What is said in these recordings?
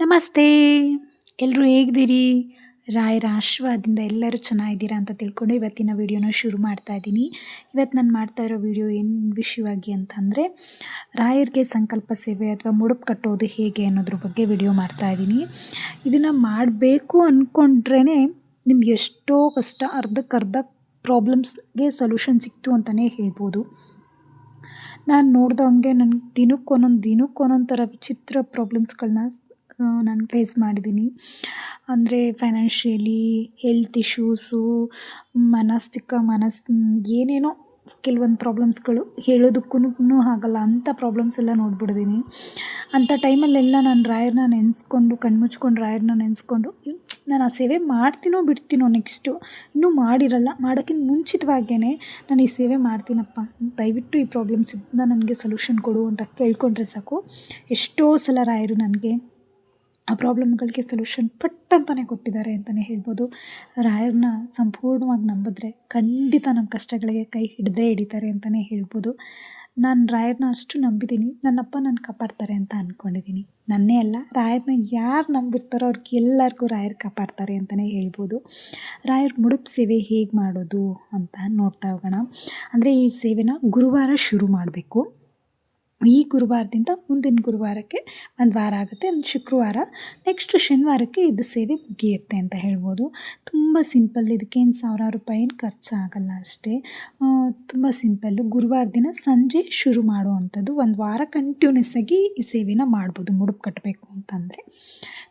ನಮಸ್ತೆ. ಎಲ್ಲರೂ ಹೇಗಿದ್ದೀರಿ? ರಾಯರ ಆಶೀರ್ವಾದದಿಂದ ಎಲ್ಲರೂ ಚೆನ್ನಾಗಿದ್ದೀರಾ ಅಂತ ತಿಳ್ಕೊಂಡು ಇವತ್ತಿನ ವಿಡಿಯೋನ ಶುರು ಮಾಡ್ತಾ ಇದ್ದೀನಿ. ಇವತ್ತು ನಾನು ಮಾಡ್ತಾ ಇರೋ ವಿಡಿಯೋ ಏನು ವಿಷಯವಾಗಿ ಅಂತಂದರೆ, ರಾಯರಿಗೆ ಸಂಕಲ್ಪ ಸೇವೆ ಅಥವಾ ಮುಡುಪು ಕಟ್ಟೋದು ಹೇಗೆ ಅನ್ನೋದ್ರ ಬಗ್ಗೆ ವಿಡಿಯೋ ಮಾಡ್ತಾ ಇದ್ದೀನಿ. ಇದನ್ನು ಮಾಡಬೇಕು ಅಂದ್ಕೊಂಡ್ರೇ ನಿಮ್ಗೆ ಎಷ್ಟೋ ಕಷ್ಟ, ಅರ್ಧಕ್ಕರ್ಧ ಪ್ರಾಬ್ಲಮ್ಸ್ಗೆ ಸೊಲ್ಯೂಷನ್ ಸಿಕ್ತು ಅಂತಲೇ ಹೇಳ್ಬೋದು. ನಾನು ನೋಡ್ದಂಗೆ ನನಗೆ ದಿನಕ್ಕೊಂದೊಂದು ದಿನಕ್ಕೊಂದೊಂದು ಥರ ವಿಚಿತ್ರ ಪ್ರಾಬ್ಲಮ್ಸ್ಗಳನ್ನ ನಾನು ಫೇಸ್ ಮಾಡಿದ್ದೀನಿ ಅಂದರೆ ಫೈನಾನ್ಷಿಯಲಿ ಹೆಲ್ತ್ ಇಶ್ಯೂಸು ಮನಸ್ತಿಕ ಮನಸ್, ಏನೇನೋ ಕೆಲವೊಂದು ಪ್ರಾಬ್ಲಮ್ಸ್ಗಳು ಹೇಳೋದಕ್ಕೂ ಆಗಲ್ಲ. ಅಂಥ ಪ್ರಾಬ್ಲಮ್ಸ್ ಎಲ್ಲ ನೋಡ್ಬಿಡ್ದೀನಿ. ಅಂಥ ಟೈಮಲ್ಲೆಲ್ಲ ನಾನು ರಾಯರನ್ನ ನೆನೆಸ್ಕೊಂಡು ಕಣ್ಮುಚ್ಕೊಂಡು ರಾಯರನ್ನ ನೆನೆಸ್ಕೊಂಡು, ನಾನು ಆ ಸೇವೆ ಮಾಡ್ತೀನೋ ಬಿಡ್ತೀನೋ ನೆಕ್ಸ್ಟು ಇನ್ನೂ ಮಾಡಿರಲ್ಲ. ಮಾಡೋಕ್ಕಿಂತ ಮುಂಚಿತವಾಗೇ ನಾನು ಈ ಸೇವೆ ಮಾಡ್ತೀನಪ್ಪ. ದಯವಿಟ್ಟು ಈ ಪ್ರಾಬ್ಲಮ್ಸಿಂದ ನನಗೆ ಸೊಲ್ಯೂಷನ್ ಕೊಡು ಅಂತ ಕೇಳ್ಕೊಂಡ್ರೆ ಸಾಕು. ಎಷ್ಟೋ ಸಲ ರಾಯರು ನನಗೆ ಆ ಪ್ರಾಬ್ಲಮ್ಗಳಿಗೆ ಸೊಲ್ಯೂಷನ್ ಪಟ್ ಅಂತಲೇ ಕೊಟ್ಟಿದ್ದಾರೆ ಅಂತಲೇ ಹೇಳ್ಬೋದು. ರಾಯರನ್ನ ಸಂಪೂರ್ಣವಾಗಿ ನಂಬಿದ್ರೆ ಖಂಡಿತ ನಮ್ಮ ಕಷ್ಟಗಳಿಗೆ ಕೈ ಹಿಡದೇ ಹಿಡಿತಾರೆ ಅಂತಲೇ ಹೇಳ್ಬೋದು. ನಾನು ರಾಯರ್ನ ಅಷ್ಟು ನಂಬಿದ್ದೀನಿ, ನನ್ನಪ್ಪ ನನ್ನ ಕಾಪಾಡ್ತಾರೆ ಅಂತ ಅಂದ್ಕೊಂಡಿದ್ದೀನಿ ನನ್ನೇ ಅಲ್ಲ ರಾಯರ್ನ ಯಾರು ನಂಬಿರ್ತಾರೋ ಅವ್ರಿಗೆ ಎಲ್ಲರಿಗೂ ರಾಯರ್ ಕಾಪಾಡ್ತಾರೆ ಅಂತಲೇ ಹೇಳ್ಬೋದು. ರಾಯರ ಮುಡುಪು ಸೇವೆ ಹೇಗೆ ಮಾಡೋದು ಅಂತ ನೋಡ್ತಾ ಹೋಗೋಣ. ಅಂದರೆ ಈ ಸೇವೆನ ಗುರುವಾರ ಶುರು ಮಾಡಬೇಕು. ಈ ಗುರುವಾರದಿಂದ ಮುಂದಿನ ಗುರುವಾರಕ್ಕೆ ಒಂದು ವಾರ ಆಗುತ್ತೆ, ಒಂದು ಶುಕ್ರವಾರ. ನೆಕ್ಸ್ಟ್ ಶನಿವಾರಕ್ಕೆ ಇದು ಸೇವೆ ಮುಗಿಯುತ್ತೆ ಅಂತ ಹೇಳ್ಬೋದು. ತುಂಬ ಸಿಂಪಲ್, ಇದಕ್ಕೇನು ಸಾವಿರಾರು ರೂಪಾಯಿ ಏನು ಖರ್ಚಾಗಲ್ಲ ಅಷ್ಟೇ. ತುಂಬ ಸಿಂಪಲ್ಲು. ಗುರುವಾರ ದಿನ ಸಂಜೆ ಶುರು ಮಾಡುವಂಥದ್ದು. ಒಂದು ವಾರ ಕಂಟಿನ್ಯೂಸ್ ಆಗಿ ಈ ಸೇವೆನ ಮಾಡ್ಬೋದು, ಮುಡುಪು ಕಟ್ಟಬೇಕು ಅಂತಂದರೆ.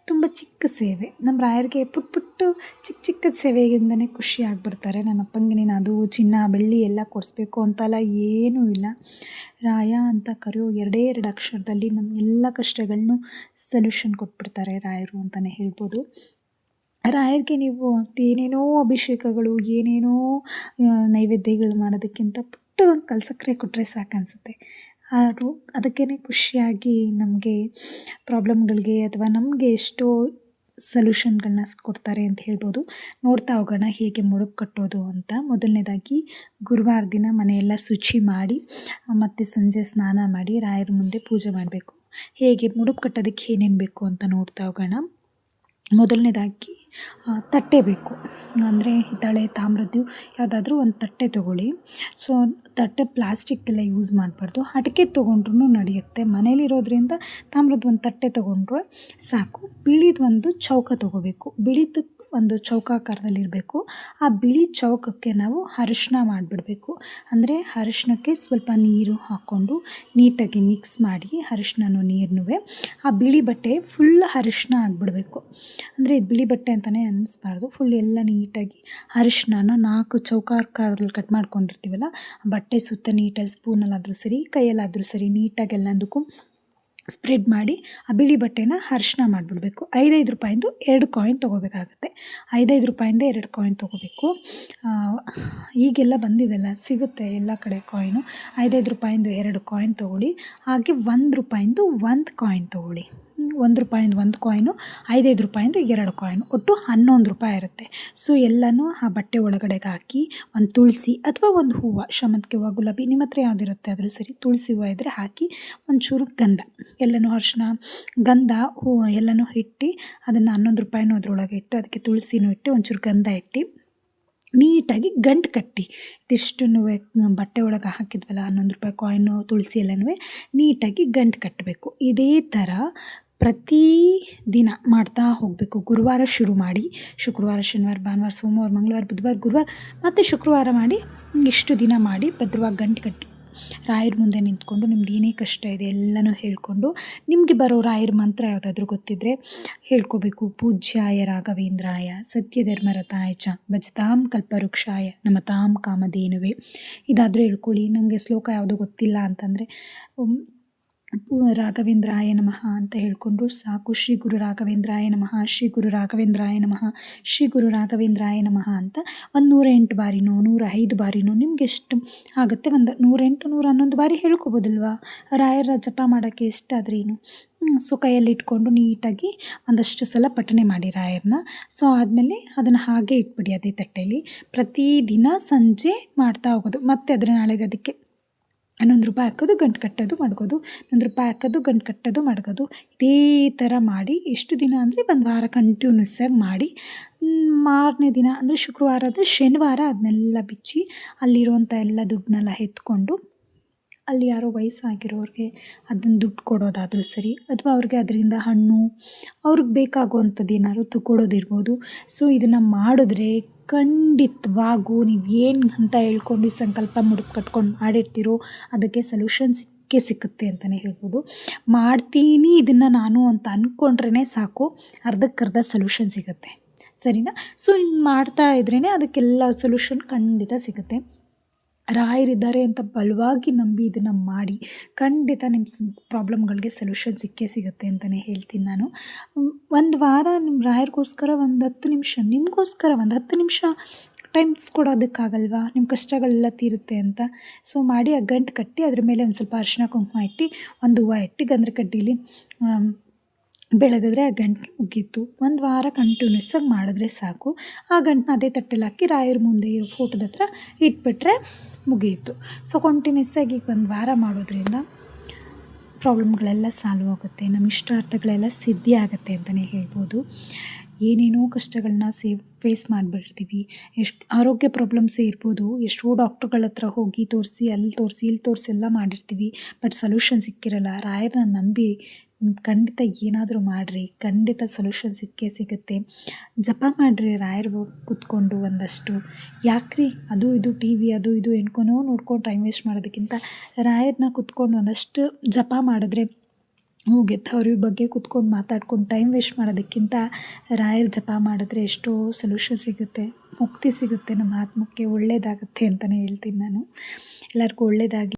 ತುಂಬ ಚಿಕ್ಕ ಸೇವೆ. ನಮ್ಮ ರಾಯರಿಗೆ ಪುಟ್ ಪುಟ್ಟು ಚಿಕ್ಕ ಚಿಕ್ಕ ಸೇವೆಯಿಂದನೇ ಖುಷಿ ಆಗಿಬಿಡ್ತಾರೆ. ನನ್ನ ಅಪ್ಪಂಗೆ ನೀನು ಅದು, ಚಿನ್ನ, ಬೆಳ್ಳಿ ಎಲ್ಲ ಕೊಡಿಸ್ಬೇಕು ಅಂತೆಲ್ಲ ಏನೂ ಇಲ್ಲ. ರಾಯ ಅಂತ ಕರೆಯೋ ಎರಡೇ ಎರಡು ಅಕ್ಷರದಲ್ಲಿ ನಮ್ಮ ಎಲ್ಲ ಕಷ್ಟಗಳನ್ನೂ ಸೊಲ್ಯೂಷನ್ ಕೊಟ್ಬಿಡ್ತಾರೆ ರಾಯರು ಅಂತಲೇ ಹೇಳ್ಬೋದು. ರಾಯರಿಗೆ ನೀವು ಏನೇನೋ ಅಭಿಷೇಕಗಳು, ಏನೇನೋ ನೈವೇದ್ಯಗಳು ಮಾಡೋದಕ್ಕಿಂತ ಪುಟ್ಟದೊಂದು ಕಲ್ಸಕ್ಕರೆ ಕೊಟ್ಟರೆ ಸಾಕನ್ಸುತ್ತೆ. ಅವರು ಅದಕ್ಕೇ ಖುಷಿಯಾಗಿ ನಮಗೆ ಪ್ರಾಬ್ಲಮ್ಗಳಿಗೆ ಅಥವಾ ನಮಗೆ ಎಷ್ಟೋ ಸೊಲ್ಯೂಷನ್ಗಳನ್ನ ಕೊಡ್ತಾರೆ ಅಂತ ಹೇಳ್ಬೋದು. ನೋಡ್ತಾ ಹೋಗೋಣ ಹೇಗೆ ಮುಡುಪು ಕಟ್ಟೋದು ಅಂತ. ಮೊದಲನೇದಾಗಿ ಗುರುವಾರ ದಿನ ಮನೆಯೆಲ್ಲ ಶುಚಿ ಮಾಡಿ, ಮತ್ತು ಸಂಜೆ ಸ್ನಾನ ಮಾಡಿ ರಾಯರ ಮುಂದೆ ಪೂಜೆ ಮಾಡಬೇಕು. ಹೇಗೆ ಮುಡುಪು ಕಟ್ಟೋದಕ್ಕೆ ಏನೇನು ಬೇಕು ಅಂತ ನೋಡ್ತಾ ಹೋಗೋಣ. ಮೊದಲನೇದಾಗಿ ತಟ್ಟೆ ಬೇಕು. ಅಂದರೆ ಹಿತ್ತಾಳೆ, ತಾಮ್ರದ್ದು ಯಾವುದಾದ್ರೂ ಒಂದು ತಟ್ಟೆ ತೊಗೊಳ್ಳಿ. ಸೊ, ತಟ್ಟೆ ಪ್ಲಾಸ್ಟಿಕ್ಕೆಲ್ಲ ಯೂಸ್ ಮಾಡಬಾರ್ದು. ಅಡಿಕೆ ತೊಗೊಂಡ್ರೂ ನಡೆಯುತ್ತೆ. ಮನೇಲಿರೋದ್ರಿಂದ ತಾಮ್ರದ್ದು ಒಂದು ತಟ್ಟೆ ತೊಗೊಂಡ್ರೆ ಸಾಕು. ಬಿಳಿದು ಒಂದು ಚೌಕ ತೊಗೋಬೇಕು. ಬಿಳಿದು ಒಂದು ಚೌಕಾಕಾರದಲ್ಲಿರಬೇಕು. ಆ ಬಿಳಿ ಚೌಕಕ್ಕೆ ನಾವು ಅರಿಶಿನ ಮಾಡಿಬಿಡ್ಬೇಕು. ಅಂದರೆ ಅರಿಶಿನಕ್ಕೆ ಸ್ವಲ್ಪ ನೀರು ಹಾಕ್ಕೊಂಡು ನೀಟಾಗಿ ಮಿಕ್ಸ್ ಮಾಡಿ ಅರಿಶಿನನೂ ನೀರನ್ನೂ ಆ ಬಿಳಿ ಬಟ್ಟೆ ಫುಲ್ ಅರಿಶಿನ ಆಗಿಬಿಡ್ಬೇಕು. ಅಂದರೆ ಇದು ಬಿಳಿ ಬಟ್ಟೆ ಅಂತಲೇ ಅನ್ನಿಸ್ಬಾರ್ದು ಫುಲ್ ಎಲ್ಲ ನೀಟಾಗಿ ಅರಿಶಿನ ನಾಲ್ಕು ಚೌಕಾಕಾರದಲ್ಲಿ ಕಟ್ ಮಾಡ್ಕೊಂಡಿರ್ತೀವಲ್ಲ ಬಟ್ಟೆ ಸುತ್ತ ನೀಟಾಗಿ ಸ್ಪೂನಲ್ಲಾದರೂ ಸರಿ, ಕೈಯಲ್ಲಾದರೂ ಸರಿ ನೀಟಾಗಿ ಎಲ್ಲದಕ್ಕೂ ಸ್ಪ್ರೆಡ್ ಮಾಡಿ ಆ ಬಿಳಿ ಬಟ್ಟೆನ ಅರ್ಶಿನ ಮಾಡಿಬಿಡ್ಬೇಕು. ಐದೈದು ರೂಪಾಯಿಂದು ಎರಡು ಕಾಯಿನ್ ತೊಗೋಬೇಕಾಗತ್ತೆ. ಐದೈದು ರೂಪಾಯಿಂದ ಎರಡು ಕಾಯಿನ್ ತೊಗೋಬೇಕು. ಈಗೆಲ್ಲ ಬಂದಿದೆಲ್ಲ, ಸಿಗುತ್ತೆ ಎಲ್ಲ ಕಡೆ ಕಾಯಿನು ಐದೈದು ರೂಪಾಯಿಂದು ಎರಡು ಕಾಯಿನ್ ತೊಗೊಳ್ಳಿ. ಹಾಗೆ ಒಂದು ರೂಪಾಯಿಂದು ಒಂದು ಕಾಯಿನ್ ತೊಗೊಳ್ಳಿ. ಒಂದು ರೂಪಾಯಿಂದ ಒಂದು ಕಾಯಿನು ಐದೈದು ರೂಪಾಯಿಂದ ಎರಡು ಕಾಯಿನು ಒಟ್ಟು ಹನ್ನೊಂದು ರೂಪಾಯಿ ಇರುತ್ತೆ. ಸೊ ಎಲ್ಲನೂ ಆ ಬಟ್ಟೆ ಒಳಗಡೆಗೆ ಹಾಕಿ, ಒಂದು ತುಳಸಿ ಅಥವಾ ಒಂದು ಹೂವು ಶಾಮಂತಿಗೆ ಹೂವು, ಗುಲಾಬಿ, ನಿಮ್ಮ ಹತ್ರ ಯಾವುದಿರುತ್ತೆ ಆದರೂ ಸರಿ, ತುಳಸಿ ಹೂವು ಇದ್ದರೆ ಹಾಕಿ, ಒಂಚೂರು ಗಂಧ, ಎಲ್ಲನೂ ಅರ್ಶಿನ ಗಂಧ ಹೂವು ಎಲ್ಲನೂ ಇಟ್ಟು, ಅದನ್ನು ಹನ್ನೊಂದು ರೂಪಾಯಿನೂ ಅದರೊಳಗೆ ಇಟ್ಟು, ಅದಕ್ಕೆ ತುಳಸಿನೂ ಇಟ್ಟು ಒಂಚೂರು ಗಂಧ ಇಟ್ಟು, ನೀಟಾಗಿ ಗಂಟು ಕಟ್ಟಿ. ಇದಿಷ್ಟನ್ನು ಬಟ್ಟೆ ಒಳಗೆ ಹಾಕಿದ್ವಲ್ಲ, ಹನ್ನೊಂದು ರೂಪಾಯಿ ಕಾಯಿನು ತುಳಸಿ ಎಲ್ಲನೂ ನೀಟಾಗಿ ಗಂಟು ಕಟ್ಟಬೇಕು. ಇದೇ ಥರ ಪ್ರತಿ ದಿನ ಮಾಡ್ತಾ ಹೋಗಬೇಕು. ಗುರುವಾರ ಶುರು ಮಾಡಿ, ಶುಕ್ರವಾರ, ಶನಿವಾರ, ಭಾನುವಾರ, ಸೋಮವಾರ, ಮಂಗಳವಾರ, ಬುಧವಾರ, ಗುರುವಾರ, ಮತ್ತು ಶುಕ್ರವಾರ ಮಾಡಿ, ಇಷ್ಟು ದಿನ ಮಾಡಿ ಭದ್ರವಾಗಿ ಗಂಟು ಕಟ್ಟಿ. ರಾಯರ ಮುಂದೆ ನಿಂತ್ಕೊಂಡು ನಿಮ್ದು ಏನೇ ಕಷ್ಟ ಇದೆ ಎಲ್ಲನೂ ಹೇಳ್ಕೊಂಡು, ನಿಮಗೆ ಬರೋ ರಾಯರ ಮಂತ್ರ ಯಾವುದಾದ್ರೂ ಗೊತ್ತಿದ್ದರೆ ಹೇಳ್ಕೋಬೇಕು. ಪೂಜ್ಯಾಯ ರಾಘವೇಂದ್ರಾಯ, ಸತ್ಯಧರ್ಮರತಾಯ ಚ, ಭಜತಾಂ ಕಲ್ಪವೃಕ್ಷಾಯ ನಮ್ಮ ತಾಮ್ ಕಾಮಧೇನುವೆ. ಇದಾದರೂ ಹೇಳ್ಕೊಳ್ಳಿ. ನನಗೆ ಶ್ಲೋಕ ಯಾವುದೋ ಗೊತ್ತಿಲ್ಲ ಅಂತಂದರೆ ರಾಘವೇಂದ್ರಾಯ ನಮಃ ಅಂತ ಹೇಳಿಕೊಂಡು ಸಾಕು. ಶ್ರೀ ಗುರು ರಾಘವೇಂದ್ರಾಯ ನಮಃ. ಶ್ರೀ ಗುರು ರಾಘವೇಂದ್ರಾಯ ನಮಃ. ಶ್ರೀ ಗುರು ರಾಘವೇಂದ್ರಾಯ ನಮಃ ಅಂತ ಒಂದು ನೂರ ಎಂಟು ಬಾರಿನೋ ನೂರ ಐದು ಬಾರಿನೋ ನಿಮ್ಗೆ ಎಷ್ಟು ಆಗುತ್ತೆ? ಒಂದು ನೂರೆಂಟು ನೂರ ಹನ್ನೊಂದು ಬಾರಿ ಹೇಳ್ಕೊಬೋದಲ್ವಾ? ರಾಯರ ಜಪ ಮಾಡೋಕ್ಕೆ ಎಷ್ಟಾದ್ರೇನು? ಸೊ ಕೈಯಲ್ಲಿ ಇಟ್ಕೊಂಡು ನೀಟಾಗಿ ಒಂದಷ್ಟು ಸಲ ಪಠನೆ ಮಾಡಿ ರಾಯರನ್ನ ಸೊ ಆದಮೇಲೆ ಅದನ್ನು ಹಾಗೆ ಇಟ್ಬಿಡಿ ಅದೇ ತಟ್ಟೆಯಲ್ಲಿ ಪ್ರತಿದಿನ ಸಂಜೆ ಮಾಡ್ತಾ ಹೋಗೋದು. ಮತ್ತೆ ಅದರ ನಾಳೆಗೆ ಅದಕ್ಕೆ ಹನ್ನೊಂದು ರೂಪಾಯಿ ಹಾಕೋದು, ಗಂಟು ಕಟ್ಟೋದು ಮಾಡ್ಕೋದು, ಹನ್ನೊಂದು ರೂಪಾಯಿ ಹಾಕೋದು, ಗಂಟು ಕಟ್ಟೋದು ಮಡಗೋದು ಇದೇ ಥರ ಮಾಡಿ ಎಷ್ಟು ದಿನ ಅಂದರೆ ಒಂದು ವಾರ ಕಂಟಿನ್ಯೂಸ್ ಆಗಿ ಮಾಡಿ ಮಾರನೇ ದಿನ ಅಂದರೆ ಶುಕ್ರವಾರ ಅಂದರೆ ಶನಿವಾರ ಅದನ್ನೆಲ್ಲ ಬಿಚ್ಚಿ ಅಲ್ಲಿರುವಂಥ ಎಲ್ಲ ದುಡ್ಡನ್ನೆಲ್ಲ ಎತ್ಕೊಂಡು ಅಲ್ಲಿ ಯಾರೋ ವಯಸ್ಸಾಗಿರೋರಿಗೆ ಅದನ್ನು ದುಡ್ಡು ಕೊಡೋದಾದರೂ ಸರಿ ಅಥವಾ ಅವ್ರಿಗೆ ಅದರಿಂದ ಹಣ್ಣು, ಅವ್ರಿಗೆ ಬೇಕಾಗುವಂಥದ್ದು ಏನಾದ್ರು ತಗೊಳ್ಳೋದಿರ್ಬೋದು ಸೊ ಇದನ್ನು ಮಾಡಿದ್ರೆ ಖಂಡಿತವಾಗೂ ನೀವು ಏನು ಅಂತ ಹೇಳ್ಕೊಂಡು ಸಂಕಲ್ಪ ಮುಡುಪು ಕಟ್ಕೊಂಡು ಮಾಡಿರ್ತೀರೋ ಅದಕ್ಕೆ ಸೊಲ್ಯೂಷನ್ ಸಿಕ್ಕೇ ಸಿಕ್ಕುತ್ತೆ ಅಂತಲೇ ಹೇಳ್ಬೋದು. ಮಾಡ್ತೀನಿ, ಇದನ್ನು ನಾನು ಅಂತ ಅಂದ್ಕೊಂಡ್ರೇ ಸಾಕು, ಅರ್ಧಕ್ಕರ್ಧ ಸೊಲ್ಯೂಷನ್ ಸಿಗುತ್ತೆ. ಸರಿನಾ? ಸೊ ಹಿಂಗೆ ಮಾಡ್ತಾ ಇದ್ರೇ ಅದಕ್ಕೆಲ್ಲ ಸೊಲ್ಯೂಷನ್ ಖಂಡಿತ ಸಿಗುತ್ತೆ. ರಾಯರಿದ್ದಾರೆ ಅಂತ ಬಲವಾಗಿ ನಂಬಿ ಇದನ್ನು ಮಾಡಿ ಖಂಡಿತ ನಿಮ್ಮ ಪ್ರಾಬ್ಲಮ್ಗಳಿಗೆ ಸೊಲ್ಯೂಷನ್ ಸಿಕ್ಕೇ ಸಿಗುತ್ತೆ ಅಂತಲೇ ಹೇಳ್ತೀನಿ ನಾನು. ಒಂದು ವಾರ ನಿಮ್ಮ ರಾಯರಿಗೋಸ್ಕರ ಒಂದು ಹತ್ತು ನಿಮಿಷ, ನಿಮಗೋಸ್ಕರ ಒಂದು ಹತ್ತು ನಿಮಿಷ ಟೈಮ್ಸ್ ಕೊಡೋದಕ್ಕಾಗಲ್ವಾ? ನಿಮ್ಮ ಕಷ್ಟಗಳೆಲ್ಲ ತೀರುತ್ತೆ ಅಂತ. ಸೊ ಮಾಡಿ ಆ ಗಂಟು ಕಟ್ಟಿ ಅದ್ರ ಮೇಲೆ ಒಂದು ಸ್ವಲ್ಪ ಅರಿಶಿನ ಕುಂಕುಮ ಇಟ್ಟು ಒಂದು ಹೂವು ಇಟ್ಟು ಗಂದ್ರ ಕಡ್ಡೀಲಿ ಬೆಳಗಿದ್ರೆ ಆ ಗಂಟು ಮುಗೀತು. ಒಂದು ವಾರ ಕಂಟಿನ್ಯೂಸ್ ಆಗಿ ಮಾಡಿದ್ರೆ ಸಾಕು. ಆ ಗಂಟನ್ನ ಅದೇ ತಟ್ಟೆಲಿ ಹಾಕಿ ರಾಯರ ಮುಂದೆ ಇರೋ ಫೋಟೋದ ಹತ್ರ ಇಟ್ಬಿಟ್ರೆ ಮುಗಿಯಿತು ಸೊ ಕಂಟಿನ್ಯೂಸ್ ಆಗಿ ಈಗ ಒಂದು ವಾರ ಮಾಡೋದ್ರಿಂದ ಪ್ರಾಬ್ಲಮ್ಗಳೆಲ್ಲ ಸಾಲ್ವ್ ಆಗುತ್ತೆ. ನಮ್ಮ ಇಷ್ಟಾರ್ಥಗಳೆಲ್ಲ ಸಿದ್ಧಿ ಆಗುತ್ತೆ ಅಂತಲೇ ಹೇಳ್ಬೋದು. ಏನೇನೋ ಕಷ್ಟಗಳನ್ನ ಸೇವ್ ಫೇಸ್ ಮಾಡಿಬಿಡ್ತೀವಿ. ಎಷ್ಟು ಆರೋಗ್ಯ ಪ್ರಾಬ್ಲಮ್ಸೇ ಇರ್ಬೋದು. ಎಷ್ಟೋ ಡಾಕ್ಟ್ರುಗಳ ಹತ್ರ ಹೋಗಿ ತೋರಿಸಿ, ಅಲ್ಲಿ ತೋರಿಸಿ, ಇಲ್ಲಿ ತೋರಿಸಿ ಎಲ್ಲ ಮಾಡಿರ್ತೀವಿ. But solution ಸಿಕ್ಕಿರಲ್ಲ. ರಾಯರನ್ನ ನಂಬಿ ಖಂಡಿತ ಏನಾದರೂ ಮಾಡಿರಿ, ಖಂಡಿತ ಸೊಲ್ಯೂಷನ್ ಸಿಕ್ಕೇ ಸಿಗುತ್ತೆ. ಜಪ ಮಾಡಿರಿ ರಾಯರು ಕೂತ್ಕೊಂಡು ಒಂದಷ್ಟು. ಯಾಕ್ರಿ? ಅದು ಇದು ಟಿ ವಿ ಅದು ಇದು ಎಣ್ಕೊನೋ ನೋಡ್ಕೊಂಡು ಟೈಮ್ ವೇಸ್ಟ್ ಮಾಡೋದಕ್ಕಿಂತ ರಾಯರನ್ನ ಕೂತ್ಕೊಂಡು ಒಂದಷ್ಟು ಜಪ ಮಾಡಿದ್ರೆ ಅವ್ರ ಬಗ್ಗೆ ಕೂತ್ಕೊಂಡು ಮಾತಾಡ್ಕೊಂಡು ಟೈಮ್ ವೇಸ್ಟ್ ಮಾಡೋದಕ್ಕಿಂತ ರಾಯರ ಜಪ ಮಾಡಿದ್ರೆ ಎಷ್ಟೋ ಸೊಲ್ಯೂಷನ್ ಸಿಗುತ್ತೆ. ಮುಕ್ತಿ ಸಿಗುತ್ತೆ, ನಮ್ಮ ಆತ್ಮಕ್ಕೆ ಒಳ್ಳೇದಾಗುತ್ತೆ ಅಂತಲೇ ಹೇಳ್ತೀನಿ ನಾನು. ಎಲ್ಲರಿಗೂ ಒಳ್ಳೆಯದಾಗಲಿ